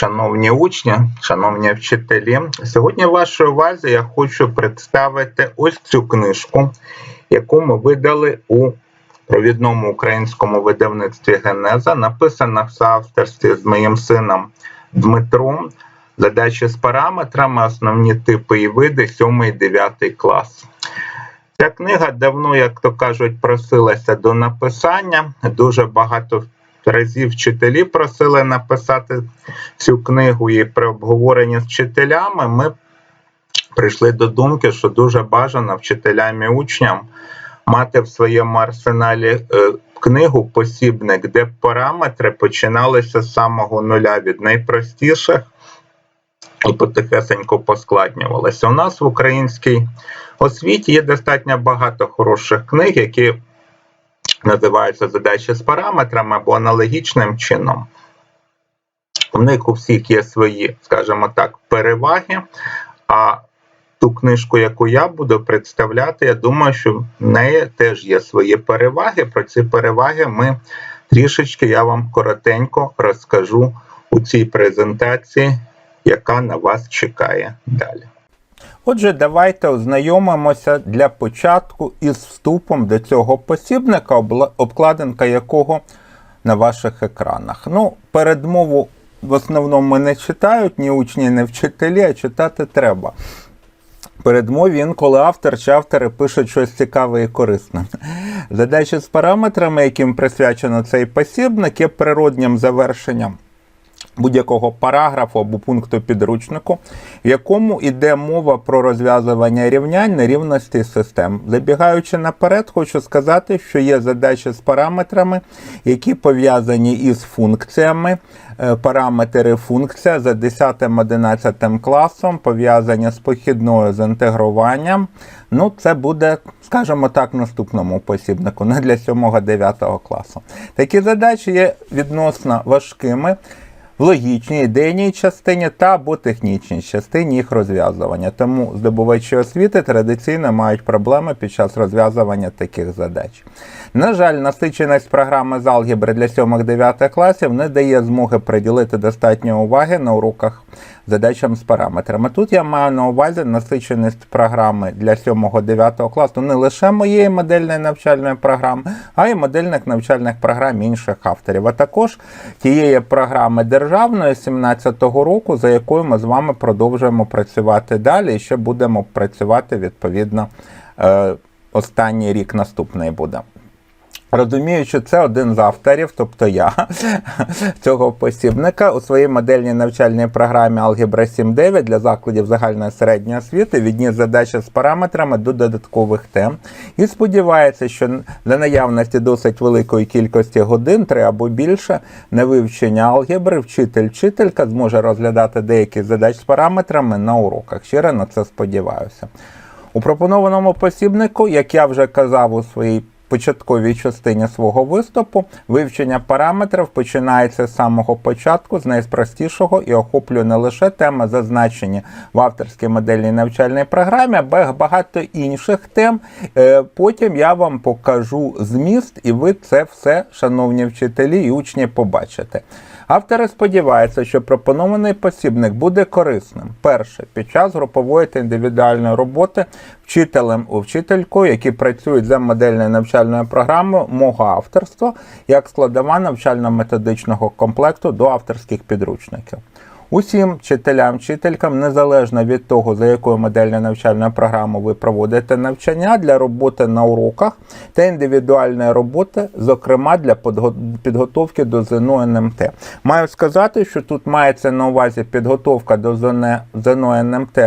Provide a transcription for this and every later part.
Шановні учні, шановні вчителі, сьогодні в вашій увазі я хочу представити ось цю книжку, яку ми видали у провідному українському видавництві Генеза, написана в соавторстві з моїм сином Дмитром. Задачі з параметрами, основні типи і види, 7-9 клас. Ця книга давно, як то кажуть, просилася до написання. Дуже багато разів вчителі просили написати цю книгу і при обговоренні з вчителями ми прийшли до думки, що дуже бажано вчителям і учням мати в своєму арсеналі е, книгу посібник, де параметри починалися з самого нуля від найпростіших і потихесенько поскладнювалися. У нас в українській освіті є достатньо багато хороших книг, які називаються задачі з параметрами або аналогічним чином. У них у всіх є свої, скажімо так, переваги. А ту книжку, яку я буду представляти, я думаю, що в неї теж є свої переваги. Про ці переваги ми трішечки я вам коротенько розкажу у цій презентації, яка на вас чекає далі. Отже, давайте ознайомимося для початку із вступом до цього посібника, обкладинка якого на ваших екранах. Ну, передмову в основному не читають ні учні, ні вчителі, а читати треба. Передмові інколи автор чи автори пишуть щось цікаве і корисне. Задачі з параметрами, яким присвячено цей посібник, є природнім завершенням будь-якого параграфу або пункту підручнику, в якому йде мова про розв'язування рівнянь нерівностей систем. Забігаючи наперед, хочу сказати, що є задачі з параметрами, які пов'язані із функціями. Е, Параметри функція за 10-11 класом пов'язані з похідною з інтегруванням. Ну, це буде, скажімо так, наступному посібнику, не для 7-9 класу. Такі задачі є відносно важкими в логічній ідейній частині та або технічній частині їх розв'язування. Тому здобувачі освіти традиційно мають проблеми під час розв'язування таких задач. На жаль, насиченість програми з алгебри для 7-9 класів не дає змоги приділити достатньо уваги на уроках задачам з параметрами. Тут я маю на увазі насиченість програми для 7-9 класу не лише моєї модельної навчальної програми, а й модельних навчальних програм інших авторів, а також тієї програми державної 17-го року, за якою ми з вами продовжуємо працювати далі, і ще будемо працювати відповідно е, останній рік наступний буде. Розумію, що це один з авторів, тобто я цього посібника у своїй модельній навчальній програмі Алгебра 7.9 для закладів загальної середньої освіти відніс задачі з параметрами до додаткових тем і сподівається, що за наявності досить великої кількості годин, три або більше, на вивчення алгебри, вчитель-вчителька зможе розглядати деякі задачі з параметрами на уроках. Щиро на це сподіваюся. У пропонованому посібнику, як я вже казав у своїй початковій частині свого виступу, вивчення параметрів починається з самого початку, з найпростішого і охоплює не лише теми, зазначені в авторській модельній навчальній програмі, а багато інших тем. Е, Потім я вам покажу зміст, і ви це все, шановні вчителі і учні, побачите. Автори сподіваються, що пропонований посібник буде корисним. Перше, під час групової та індивідуальної роботи вчителем у вчительку, які працюють за модельною навчальною програмою мого авторства, як складова навчально-методичного комплекту до авторських підручників. Усім вчителям, вчителькам, незалежно від того, за якою модельною навчальною програмою ви проводите навчання для роботи на уроках та індивідуальної роботи, зокрема для підготовки до ЗНО НМТ. Маю сказати, що тут мається на увазі підготовка до ЗНО НМТ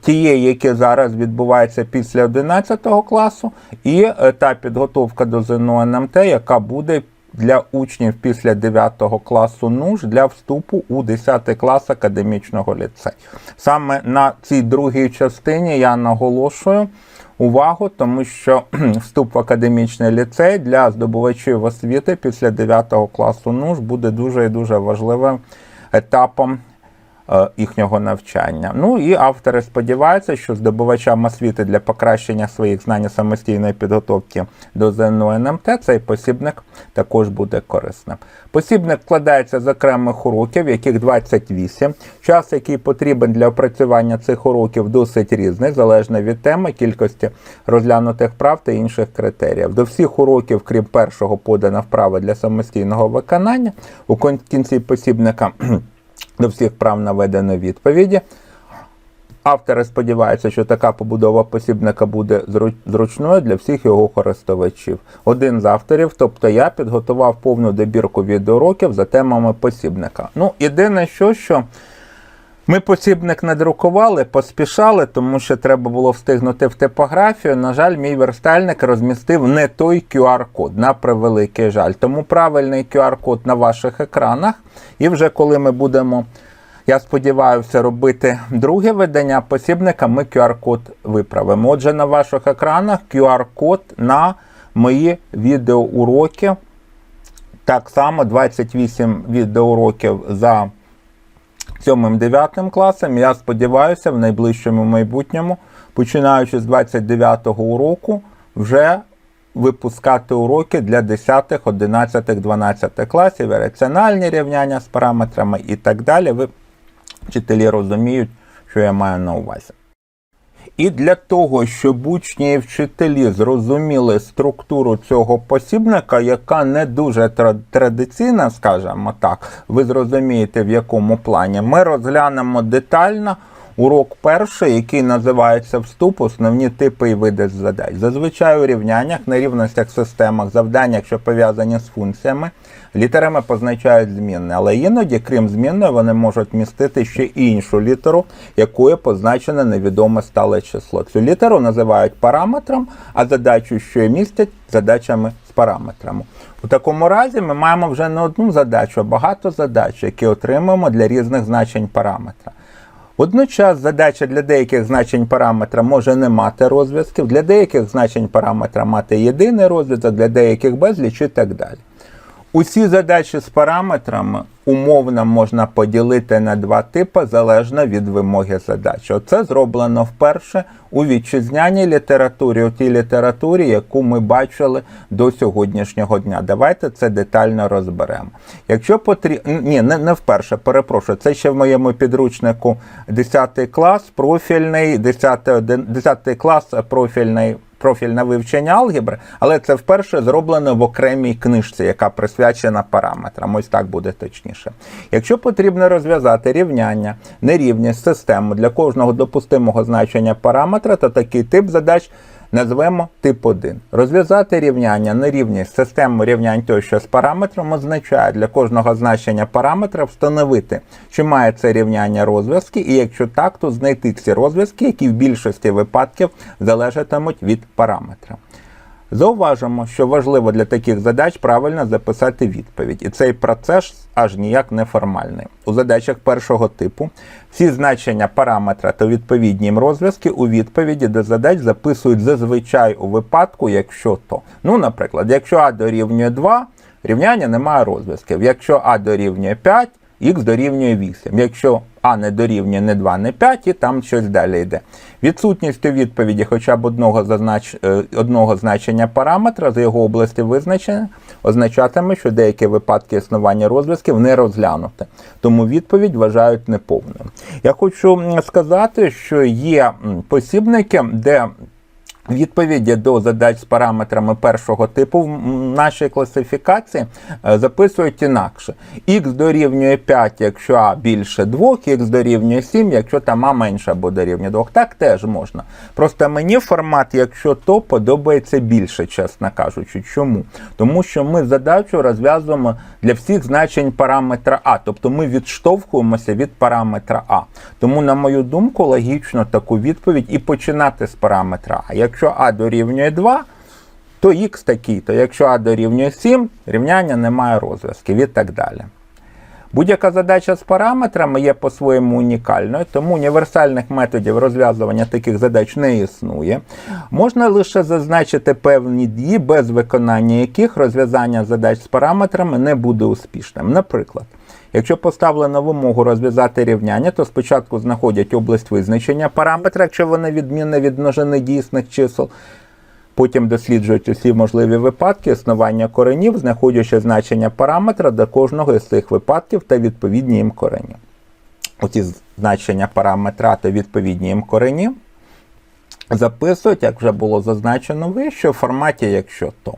тієї, які зараз відбувається після 11 класу, і е, та підготовка до ЗНО НМТ, яка буде для учнів після 9 класу НУШ для вступу у 10 клас академічного ліцею. Саме на цій другій частині я наголошую увагу, тому що вступ в академічний ліцей для здобувачів освіти після 9 класу НУШ буде дуже і дуже важливим етапом їхнього навчання. Ну і автори сподіваються, що здобувачам освіти для покращення своїх знань самостійної підготовки до ЗНО НМТ цей посібник також буде корисним. Посібник складається з окремих уроків, яких 28. Час, який потрібен для опрацювання цих уроків, досить різний, залежно від теми, кількості розглянутих прав та інших критеріїв. До всіх уроків, крім першого, подана вправа для самостійного виконання. У кінці посібника до всіх прав наведено відповіді. Автори сподіваються, що така побудова посібника буде зручною для всіх його користувачів. Один з авторів, тобто я, підготував повну добірку відеоуроків за темами посібника. Ну, єдине, що, що ми посібник не друкували, поспішали, тому що треба було встигнути в типографію. На жаль, мій верстальник розмістив не той QR-код, на превеликий жаль. Тому правильний QR-код на ваших екранах. І вже коли ми будемо, я сподіваюся, робити друге видання посібника, ми QR-код виправимо. Отже, на ваших екранах QR-код на мої відеоуроки. Так само 28 відеоуроків за 7-9 класом. Я сподіваюся, в найближчому майбутньому, починаючи з 29-го уроку, вже випускати уроки для 10, 11, 12 класів, раціональні рівняння з параметрами і так далі. Ви, вчителі, розуміють, що я маю на увазі. І для того, щоб учні і вчителі зрозуміли структуру цього посібника, яка не дуже традиційна, скажімо так, ви зрозумієте в якому плані, ми розглянемо детально урок перший, який називається Вступ, основні типи і види задач. Зазвичай у рівняннях, нерівностях, системах, завданнях, що пов'язані з функціями, літерами позначають змінне, але іноді, крім змінної, вони можуть містити ще іншу літеру, якою позначене невідоме стале число. Цю літеру називають параметром, а задачу, що її містять, задачами з параметрами. У такому разі ми маємо вже не одну задачу, а багато задач, які отримуємо для різних значень параметра. Водночас задача для деяких значень параметра може не мати розв'язків, для деяких значень параметра мати єдиний розв'язок, для деяких безліч і так далі. Усі задачі з параметрами умовно можна поділити на два типи залежно від вимоги задачі. Оце зроблено вперше у вітчизняній літературі, у тій літературі, яку ми бачили до сьогоднішнього дня. Давайте це детально розберемо. Якщо потрібно, ні, не, не вперше, перепрошую, це ще в моєму підручнику 10 клас, профільний, 10, 10 клас профільний профільне вивчення алгебри, але це вперше зроблено в окремій книжці, яка присвячена параметрам. Ось так буде точніше. Якщо потрібно розв'язати рівняння, нерівність систему для кожного допустимого значення параметра, то такий тип задач назвемо тип 1. Розв'язати рівняння на рівні систему рівнянь тощо з параметром означає для кожного значення параметра встановити, чи має це рівняння розв'язки, і якщо так, то знайти ці розв'язки, які в більшості випадків залежатимуть від параметра. Зауважимо, що важливо для таких задач правильно записати відповідь, і цей процес аж ніяк не формальний. У задачах першого типу всі значення параметра та відповідні їм розв'язки у відповіді до задач записують зазвичай у випадку, якщо то. Ну, наприклад, якщо А дорівнює 2, рівняння не має розв'язків. Якщо А дорівнює 5, х дорівнює 8. Якщо А не дорівнює не 2, не 5, і там щось далі йде. Відсутність у відповіді хоча б одного, зазнач... е, одного значення параметра з його області визначення означатиме, що деякі випадки існування розв'язків не розглянуті. Тому відповідь вважають неповною. Я хочу сказати, що є посібники, де Відповіді до задач з параметрами першого типу в нашій класифікації е, записують інакше. Х дорівнює 5, якщо А більше 2, х дорівнює 7, якщо там А менше або дорівнює 2. Так теж можна. Просто мені формат, якщо то, подобається більше, чесно кажучи. Чому? Тому що ми задачу розв'язуємо для всіх значень параметра А. Тобто ми відштовхуємося від параметра А. Тому, на мою думку, логічно таку відповідь і починати з параметра А. Якщо А дорівнює 2, то х такий, то якщо А дорівнює 7, рівняння не має розв'язків і так далі. Будь-яка задача з параметрами є по-своєму унікальною, тому універсальних методів розв'язування таких задач не існує. Можна лише зазначити певні дії, без виконання яких розв'язання задач з параметрами не буде успішним. Наприклад, Якщо поставлено вимогу розв'язати рівняння, то спочатку знаходять область визначення параметра, якщо вони відмінні від множини дійсних чисел. Потім досліджують усі можливі випадки існування коренів, знаходячи значення параметра до кожного із цих випадків та відповідні їм корені. Оці значення параметра та відповідні їм корені записують, як вже було зазначено вище, у форматі якщо то.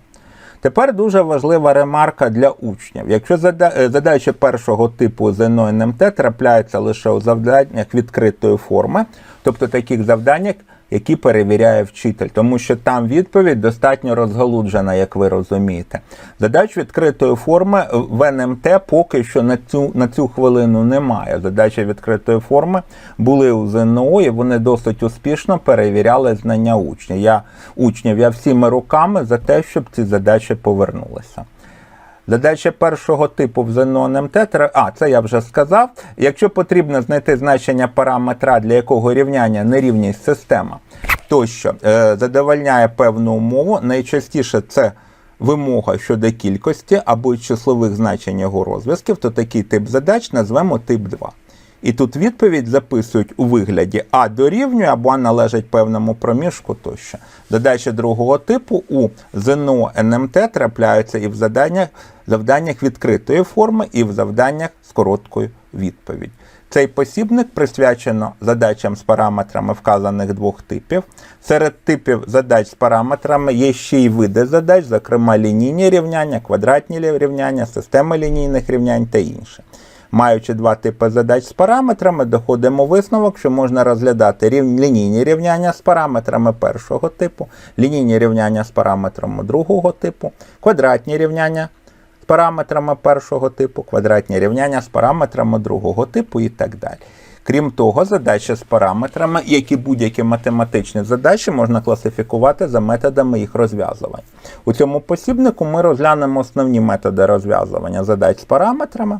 Тепер дуже важлива ремарка для учнів. Якщо е, задачі першого типу ЗНО НМТ трапляються лише у завданнях відкритої форми, тобто таких завданнях, які перевіряє вчитель, тому що там відповідь достатньо розгалуджена, як ви розумієте. Задач відкритої форми в НМТ поки що на цю, на цю хвилину немає. Задачі відкритої форми були у ЗНО, і вони досить успішно перевіряли знання учнів. Я учнів, я всіми руками за те, щоб ці задачі повернулися. Задача першого типу в ЗНО НМТ, а це я вже сказав. Якщо потрібно знайти значення параметра, для якого рівняння нерівність система, тощо е, задовольняє певну умову, найчастіше це вимога щодо кількості або числових значень його розв'язків, то такий тип задач назвемо тип 2. І тут відповідь записують у вигляді А дорівнює або А належить певному проміжку тощо. Задачі другого типу у ЗНО НМТ трапляються і в заданнях, завданнях відкритої форми, і в завданнях з короткою відповідь. Цей посібник присвячено задачам з параметрами вказаних двох типів. Серед типів задач з параметрами є ще й види задач, зокрема лінійні рівняння, квадратні рівняння, системи лінійних рівнянь та інше. Маючи два типи задач з параметрами, доходимо висновок, що можна розглядати лінійні рівняння з параметрами першого типу, лінійні рівняння з параметрами другого типу, квадратні рівняння з параметрами першого типу, квадратні рівняння з параметрами другого типу і так далі. Крім того, задачі з параметрами, як і будь-які математичні задачі, можна класифікувати за методами їх розв'язування. У цьому посібнику ми розглянемо основні методи розв'язування задач з параметрами.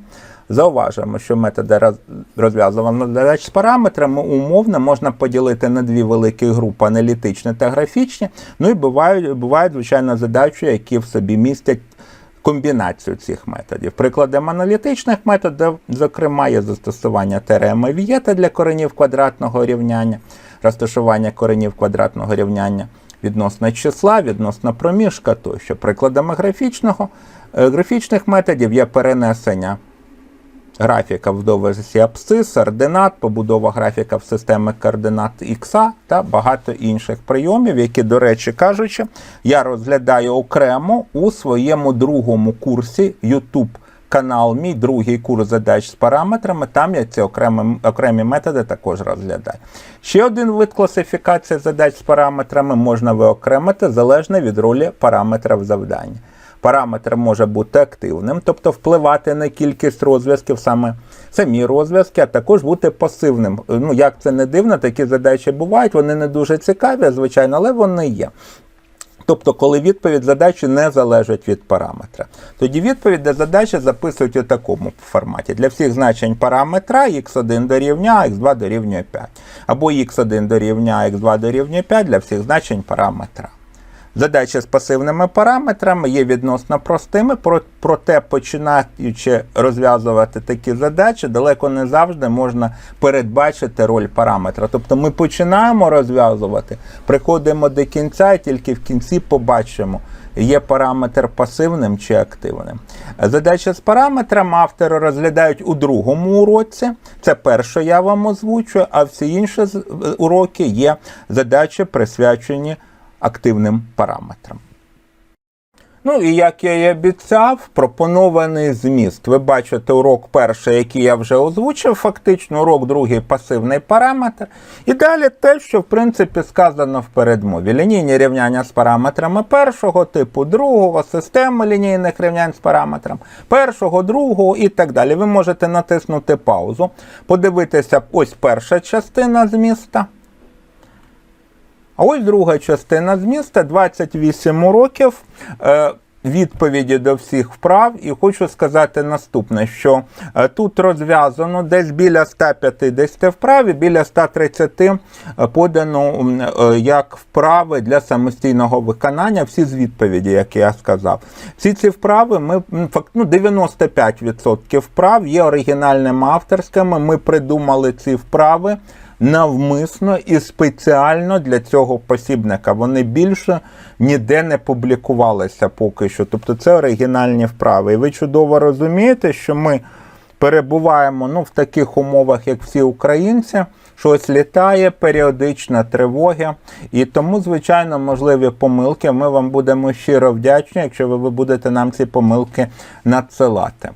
Зауважимо, що методи роз- розв'язування задач з параметрами умовно можна поділити на дві великі групи аналітичні та графічні. Ну і бувають, бувають звичайно, задачі, які в собі містять комбінацію цих методів. Прикладом аналітичних методів, зокрема, є застосування теореми Вієта для коренів квадратного рівняння, розташування коренів квадратного рівняння відносно числа, відносно проміжка тощо. Прикладами графічного, е, графічних методів є перенесення графіка в довжці абсцис, ординат, побудова графіка в системи координат Х та багато інших прийомів, які, до речі кажучи, я розглядаю окремо у своєму другому курсі YouTube канал, мій другий курс задач з параметрами. Там я ці окремі, окремі методи також розглядаю. Ще один вид класифікації задач з параметрами можна виокремити залежно від ролі параметра в завданні. Параметр може бути активним, тобто впливати на кількість розв'язків, саме самі розв'язки, а також бути пасивним. Ну, як це не дивно, такі задачі бувають, вони не дуже цікаві, звичайно, але вони є. Тобто, коли відповідь задачі не залежить від параметра. Тоді відповідь до задачі записують у такому форматі. Для всіх значень параметра x1 дорівнює А, x2 дорівнює 5. Або x1 дорівнює А, x2 дорівнює 5 для всіх значень параметра. Задачі з пасивними параметрами є відносно простими, проте починаючи розв'язувати такі задачі, далеко не завжди можна передбачити роль параметра. Тобто ми починаємо розв'язувати, приходимо до кінця і тільки в кінці побачимо, є параметр пасивним чи активним. Задачі з параметрами автори розглядають у другому уроці. Це перше я вам озвучую, а всі інші уроки є задачі присвячені активним параметрам. Ну і як я і обіцяв, пропонований зміст. Ви бачите урок перший, який я вже озвучив, фактично, урок другий пасивний параметр. І далі те, що в принципі сказано в передмові. Лінійні рівняння з параметрами першого типу, другого, система лінійних рівнянь з параметрами першого, другого і так далі. Ви можете натиснути паузу, подивитися ось перша частина зміста. А ось друга частина зміста 28 уроків. Е, відповіді до всіх вправ, і хочу сказати наступне: що е, тут розв'язано десь біля 150 вправ і біля 130 е, подано як вправи для самостійного виконання. Всі з відповіді, як я сказав. Всі ці вправи ми ну, 95% вправ є оригінальними авторськими. Ми придумали ці вправи навмисно і спеціально для цього посібника. Вони більше ніде не публікувалися поки що. Тобто це оригінальні вправи. І ви чудово розумієте, що ми перебуваємо ну, в таких умовах, як всі українці. Щось літає, періодична тривоги, і тому, звичайно, можливі помилки. Ми вам будемо щиро вдячні, якщо ви будете нам ці помилки надсилати.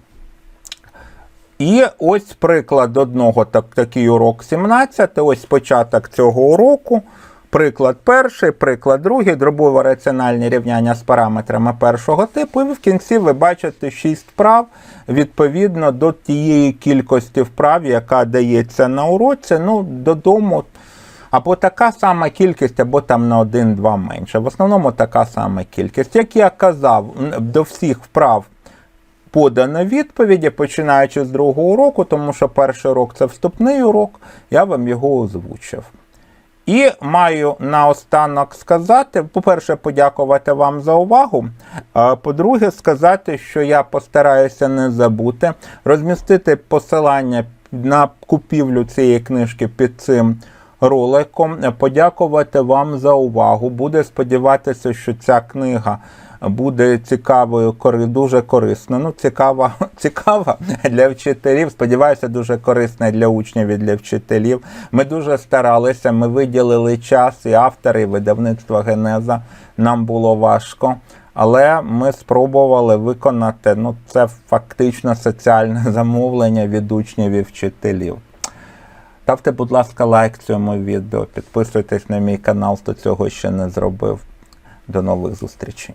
І ось приклад одного так, такий урок 17. Ось початок цього уроку. Приклад перший, приклад другий, дробово раціональні рівняння з параметрами першого типу. І в кінці ви бачите 6 вправ відповідно до тієї кількості вправ, яка дається на уроці. Ну, додому або така сама кількість, або там на 1-2 менше. В основному така сама кількість. Як я казав, до всіх вправ подано відповіді, починаючи з другого уроку, тому що перший урок це вступний урок, я вам його озвучив. І маю наостанок сказати: по-перше, подякувати вам за увагу. А по-друге, сказати, що я постараюся не забути розмістити посилання на купівлю цієї книжки під цим роликом. Подякувати вам за увагу. Буде сподіватися, що ця книга буде цікавою, дуже корисна. Ну, цікава, цікава для вчителів. Сподіваюся, дуже корисна для учнів і для вчителів. Ми дуже старалися, ми виділили час і автори, і видавництва Генеза. Нам було важко. Але ми спробували виконати ну, це фактично соціальне замовлення від учнів і вчителів. Ставте, будь ласка, лайк цьому відео, підписуйтесь на мій канал, хто цього ще не зробив. До нових зустрічей.